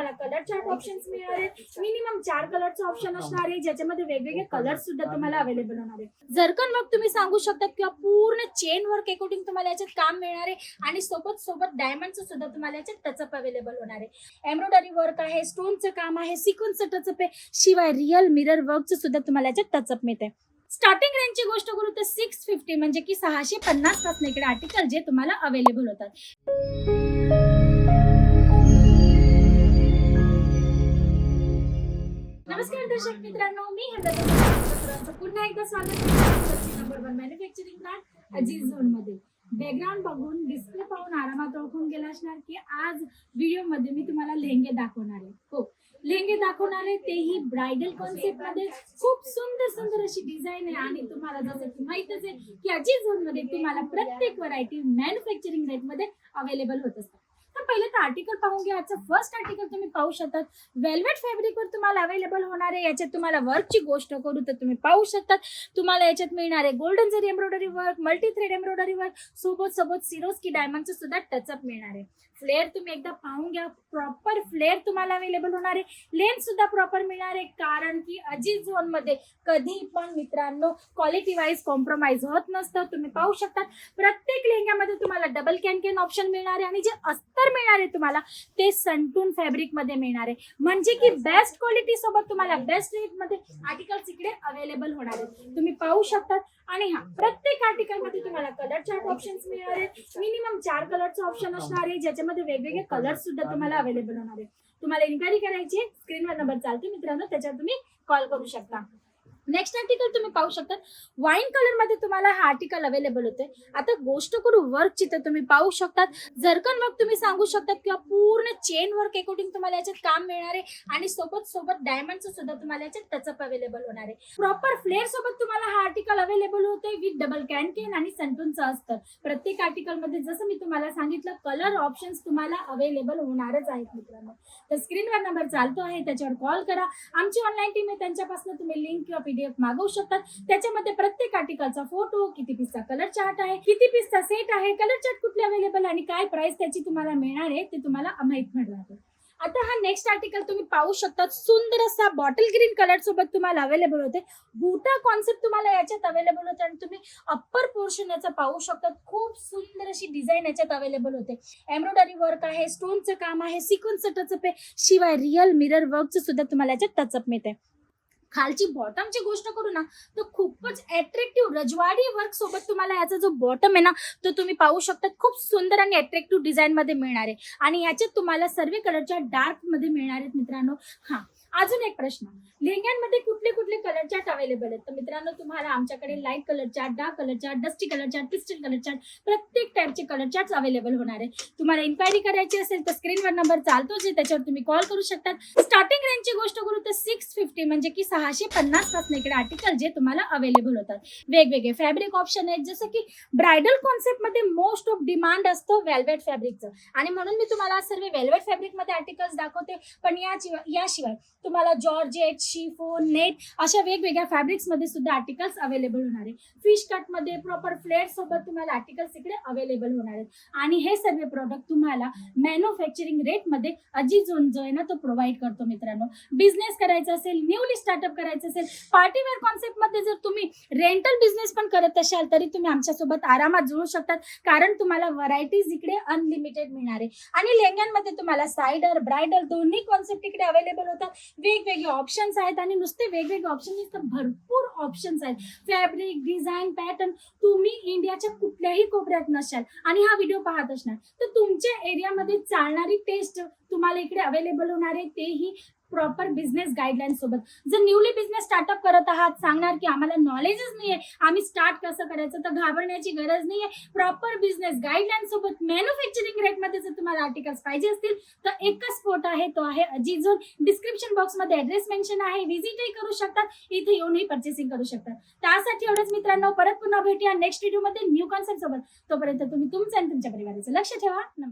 तुम्हाला colour chart options मिळणार आहेत मिनिमम चार कलरचं ऑप्शन असणार आहे. ज्याच्यामध्ये वेगवेगळे कलर सुद्धा तुम्हाला अवेलेबल होणार आहे. जरकन वर्क तुम्ही सांगू शकता किंवा पूर्ण चेन वर्क अकॉर्डिंग तुम्हाला याच्यात काम मिळणार आहे आणि सोबत सोबत डायमंडचं सुद्धा तुम्हाला याच्यात टचअप अवेलेबल होणार आहे. एम्ब्रॉयडरी वर्क आहे स्टोनचं काम आहे सिक्वन्सचं टचअप आहे. शिवाय रिअल मिरर वर्कचं सुद्धा तुम्हाला याच्यात टचअप मिळते स्टार्टिंग रेंजची गोष्ट करू तर सिक्स फिफ्टी म्हणजे की सहाशे पन्नासपासून इकडे आर्टिकल जे तुम्हाला अवेलेबल होतात. नमस्कार दर्शक मित्रांनो मी पुन्हा एकदा स्वागत नंबर वन मॅन्युफॅक्चरिंग प्लांट अजीज झोनमध्ये. बॅकग्राऊंड बघून डिस्प्ले पाहून आरामात ओळखून गेला असणार की आज व्हिडिओमध्ये मी तुम्हाला लेहंगे दाखवणार आहे. हो लेहंगे दाखवणार आहे तेही ब्रायडल कॉन्सेप्टमध्ये. खूप सुंदर सुंदर अशी डिझाईन आहे आणि तुम्हाला जसं की माहितच आहे की अजीज झोनमध्ये तुम्हाला प्रत्येक व्हरायटी मॅन्युफॅक्चरिंग रेटमध्ये अवेलेबल होत असतात. पहिले तर आर्टिकल पाहून घ्या. आजचं फर्स्ट आर्टिकल तुम्ही पाहू शकतात. वेल्वेट फॅब्रिकवर तुम्हाला अवेलेबल होणार आहे. याच्यात तुम्हाला वर्कची गोष्ट करू तर तुम्ही पाहू शकतात. तुम्हाला याच्यात मिळणार आहे golden zari embroidery work multi thread embroidery work सोबत सोबत सिरोस्की डायमंडचं सुद्धा टचअप मिळणार आहे. फ्लेअर तुम्ही एकदा पाहून घ्या. प्रॉपर फ्लेअर तुम्हाला अवेलेबल होणार आहे. लेन्थ सुद्धा प्रॉपर मिळणार आहे. कारण की अजित झोनमध्ये कधी पण मित्रांनो क्वालिटी वाईज कॉम्प्रोमाइज होत नसतं. तुम्ही पाहू शकता प्रत्येक लेहंग्यामध्ये तुम्हाला डबल कॅन कॅन ऑप्शन मिळणार आहे. आणि जे अस्तर मिळणार आहे तुम्हाला ते संटून फॅब्रिकमध्ये मिळणार आहे. म्हणजे की बेस्ट क्वालिटी सोबत तुम्हाला बेस्ट रेटमध्ये आर्टिकल्स इकडे अवेलेबल होणार आहेत. तुम्ही पाहू शकतात. आणि हा प्रत्येक आर्टिकलमध्ये तुम्हाला कलर चार्ट ऑप्शन्स मिळणार आहेत मिनिमम चार कलरचं ऑप्शन असणार आहे ज्याच्यामध्ये वेगवेगळे कलर सुद्धा तुम्हाला अवेलेबल होणार आहे. तुम्हाला इन्क्वायरी करायची स्क्रीनवर नंबर चालतो मित्रांनो त्याच्यावर तुम्ही कॉल करू शकता. नेक्स्ट आर्टिकल तुम्ही पाहू शकता. वाईन कलरमध्ये तुम्हाला हा आर्टिकल अवेलेबल होते आता गोष्ट करू वर्कची तर तुम्ही पाहू शकतात. जरकन वर्क तुम्ही सांगू शकतात किंवा पूर्ण चेन वर्क अकॉर्डिंग तुम्हाला याच्यात काम मिळणार आहे आणि सोबत सोबत डायमंडचं सुद्धा तुम्हाला याच्यात टचअप अवेलेबल होणार आहे. प्रॉपर फ्लेअर सोबत तुम्हाला हा आर्टिकल अवेलेबल होते विथ डबल कॅन केन आणि संटूनचं असतं प्रत्येक आर्टिकलमध्ये जसं मी तुम्हाला सांगितलं कलर ऑप्शन्स तुम्हाला अवेलेबल होणारच आहेत मित्रांनो. तर स्क्रीनवर नंबर चालतो आहे त्याच्यावर कॉल करा. आमची ऑनलाईन टीम आहे त्यांच्यापासून तुम्ही लिंक किंवा पीडीएफ मागवू शकतात. त्याच्यामध्ये प्रत्येक आर्टिकलचा फोटो किती पीसचा कलर चार्ट आहे किती पीसचा सेट आहे कलर चार्ट कुठले अवेलेबल आणि काय प्राइस त्याची तुम्हाला मिळणार आहे ते तुम्हाला माहीत मिळणार. आता हा नेक्स्ट आर्टिकल तुम्ही पाहू शकता. सुंदर असा बॉटल ग्रीन कलर सोबत तुम्हाला अवेलेबल होते. बुटा कॉन्सेप्ट तुम्हाला याच्यात अवेलेबल होते आणि तुम्ही अप्पर पोर्शन याचं पाहू शकता. खूप सुंदर अशी डिझाईन याच्यात अवेलेबल होते. एम्ब्रॉयडरी वर्क आहे स्टोनचं काम आहे सिक्वन्सचं टचअप आहे. शिवाय रिअल मिरर वर्कचं सुद्धा तुम्हाला याच्यात टचअप मिळते. खालची बॉटमची गोष्ट करू ना तर खूपच अट्रॅक्टिव्ह रजवाडी वर्क सोबत तुम्हाला याचा जो बॉटम आहे ना तो तुम्ही पाहू शकता खूप सुंदर आणि अट्रॅक्टिव्ह डिझाईन मध्ये मिळणार आहे. आणि याच्यात तुम्हाला सर्व कलरच्या डार्कमध्ये मिळणार आहेत मित्रांनो. हा अजून एक प्रश्न. लेहंग्यांमध्ये कुठले कुठले कलर चार्ट अवेलेबल आहेत? तर मित्रांनो तुम्हाला आमच्याकडे light colour chart dark colour chart dusty colour chart pastel colour chart प्रत्येक टाईपचे कलर चार्ट अवेलेबल होणार आहे. तुम्हाला इन्क्वायरी करायची असेल तर स्क्रीनवर नंबर चालतोच आहे. त्याच्यावर तुम्ही कॉल करू शकता स्टार्टिंग रेंजची गोष्ट करू तर सिक्स फिफ्टी म्हणजे की सहाशे पन्नासपासून इकडे आर्टिकल जे तुम्हाला अवेलेबल होतात. वेगवेगळे फॅब्रिक ऑप्शन आहेत. जसं की ब्रायडल कॉन्सेप्टमध्ये मोस्ट ऑफ डिमांड असतो वेल्वेट फॅब्रिकचं आणि म्हणून मी तुम्हाला सर्व वेल्वेट फॅब्रिकमध्ये आर्टिकल्स दाखवते. पण याशिवाय याशिवाय तुम्हाला जॉर्जेट शिफोन नेट अशा वेगवेगळ्या फॅब्रिक्समध्ये सुद्धा आर्टिकल्स अवेलेबल होणार आहे फिश कटमध्ये प्रॉपर फ्लेअर सोबत तुम्हाला आर्टिकल्स इकडे अवेलेबल होणार आहेत. आणि हे सर्व प्रोडक्ट तुम्हाला मॅन्युफॅक्चरिंग रेटमध्ये जो आहे ना तो प्रोव्हाइड करतो मित्रांनो. बिझनेस करायचा असेल न्यूली स्टार्टअप करायचं असेल. पार्टीवेअर कॉन्सेप्टमध्ये जर तुम्ही रेंटल बिझनेस पण करत असाल तरी तुम्ही आमच्यासोबत आरामात जुळू शकतात. कारण तुम्हाला व्हरायटीज इकडे अनलिमिटेड मिळणार. आहे आणि लेंग्यांमध्ये तुम्हाला सायडर ब्रायडल दोन्ही कॉन्सेप्ट इकडे अवेलेबल होतात. वेगवेगळे ऑप्शन्स आहेत आणि नुसते वेगवेगळे ऑप्शन तर भरपूर ऑप्शन्स आहेत. फॅब्रिक डिझाईन पॅटर्न तुम्ही इंडियाच्या कुठल्याही कोपऱ्यात नसाल आणि हा व्हिडिओ पाहत असणार तर तुमच्या एरियामध्ये चालणारी टेस्ट तुम्हाला इकडे अवेलेबल होणार आहे. तेही प्रॉपर बिझनेस गाईडलाईन सोबत. जर न्यूली बिझनेस स्टार्टअप करत आहात सांगणार की आम्हाला नॉलेजच नाही आहे आम्ही स्टार्ट कसं करायचं तर घाबरण्याची गरज नाही आहे प्रॉपर बिझनेस गाईडलाईन सोबत मॅन्युफॅक्चरिंग रेटमध्ये जर तुम्हाला आर्टिकल्स पाहिजे असतील तर एकच स्पॉट आहे तो आहे अजिझोन डिस्क्रिप्शन बॉक्समध्ये ऍड्रेस मेन्शन आहे व्हिजिटही करू शकतात इथे येऊनही परचेसिंग करू शकतात. त्यासाठी एवढंच मित्रांनो परत पुन्हा भेटूया नेक्स्ट व्हिडिओमध्ये न्यू कॉन्सेप्ट सोबत. तोपर्यंत तुम्ही तुमचं आणि तुमच्या परिवाराचं लक्ष ठेवा. नमस्कार.